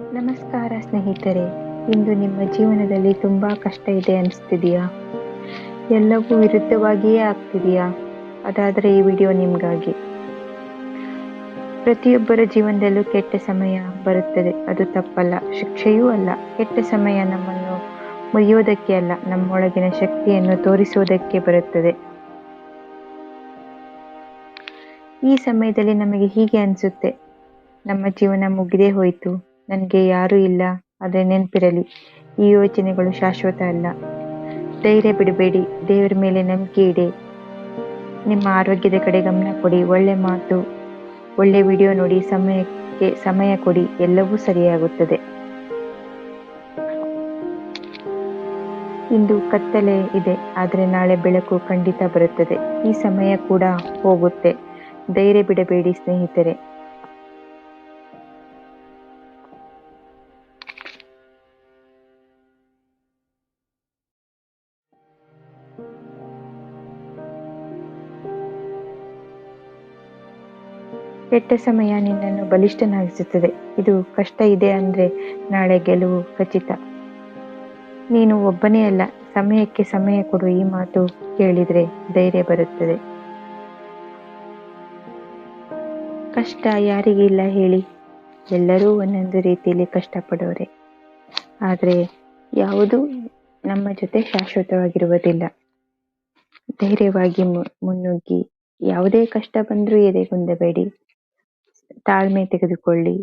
ನಮಸ್ಕಾರ ಸ್ನೇಹಿತರೆ, ಇಂದು ನಿಮ್ಮ ಜೀವನದಲ್ಲಿ ತುಂಬಾ ಕಷ್ಟ ಇದೆ ಅನಿಸ್ತಿದೆಯಾ? ಎಲ್ಲವೂ ವಿರುದ್ಧವಾಗಿಯೇ ಆಗ್ತಿದೆಯಾ? ಅದಾದರೆ ಈ ವಿಡಿಯೋ ನಿಮಗಾಗಿ. ಪ್ರತಿಯೊಬ್ಬರ ಜೀವನದಲ್ಲೂ ಕೆಟ್ಟ ಸಮಯ ಬರುತ್ತದೆ. ಅದು ತಪ್ಪಲ್ಲ, ಶಿಕ್ಷೆಯೂ ಅಲ್ಲ. ಕೆಟ್ಟ ಸಮಯ ನಮ್ಮನ್ನು ಮುರಿಯೋದಕ್ಕೆ ಅಲ್ಲ, ನಮ್ಮೊಳಗಿನ ಶಕ್ತಿಯನ್ನು ತೋರಿಸುವುದಕ್ಕೆ ಬರುತ್ತದೆ. ಈ ಸಮಯದಲ್ಲಿ ನಮಗೆ ಹೀಗೆ ಅನಿಸುತ್ತೆ, ನಮ್ಮ ಜೀವನ ಮುಗಿದೇ ಹೋಯಿತು. ನನಗೆ ಯಾರೂ ಇಲ್ಲ, ಆದರೆ ನೆನಪಿರಲಿ, ಈ ಯೋಚನೆಗಳು ಶಾಶ್ವತ ಅಲ್ಲ. ಧೈರ್ಯ ಬಿಡಬೇಡಿ, ದೇವರ ಮೇಲೆ ನಂಬಿಕೆ ಇಡಿ. ನಿಮ್ಮ ಆರೋಗ್ಯದ ಕಡೆ ಗಮನ ಕೊಡಿ, ಒಳ್ಳೆ ಮಾತು, ಒಳ್ಳೆ ವಿಡಿಯೋ ನೋಡಿ, ಸಮಯಕ್ಕೆ ಸಮಯ ಕೊಡಿ, ಎಲ್ಲವೂ ಸರಿಯಾಗುತ್ತದೆ. ಇಂದು ಕತ್ತಲೆ ಇದೆ, ಆದರೆ ನಾಳೆ ಬೆಳಕು ಖಂಡಿತ ಬರುತ್ತದೆ. ಈ ಸಮಯ ಕೂಡ ಹೋಗುತ್ತೆ. ಧೈರ್ಯ ಬಿಡಬೇಡಿ ಸ್ನೇಹಿತರೆ. ಕೆಟ್ಟ ಸಮಯ ನಿನ್ನನ್ನು ಬಲಿಷ್ಠನಾಗಿಸುತ್ತದೆ. ಇದು ಕಷ್ಟ ಇದೆ ಅಂದ್ರೆ ನಾಳೆ ಗೆಲುವು ಖಚಿತ. ನೀನು ಒಬ್ಬನೇ ಅಲ್ಲ, ಸಮಯಕ್ಕೆ ಸಮಯ ಕೊಡು ಈ ಮಾತು ಕೇಳಿದ್ರೆ ಧೈರ್ಯ ಬರುತ್ತದೆ. ಕಷ್ಟ ಯಾರಿಗಿಲ್ಲ ಹೇಳಿ, ಎಲ್ಲರೂ ಒಂದೊಂದು ರೀತಿಯಲ್ಲಿ ಕಷ್ಟಪಡೋರೆ. ಆದರೆ ಯಾವುದು ನಮ್ಮ ಜೊತೆ ಶಾಶ್ವತವಾಗಿರುವುದಿಲ್ಲ. ಧೈರ್ಯವಾಗಿ ಮುನ್ನುಗ್ಗಿ, ಯಾವುದೇ ಕಷ್ಟ ಬಂದರೂ ಎದೆಗುಂದಬೇಡಿ. ತಾಳ್ಮೆ ತೆಗೆದುಕೊಳ್ಳಿ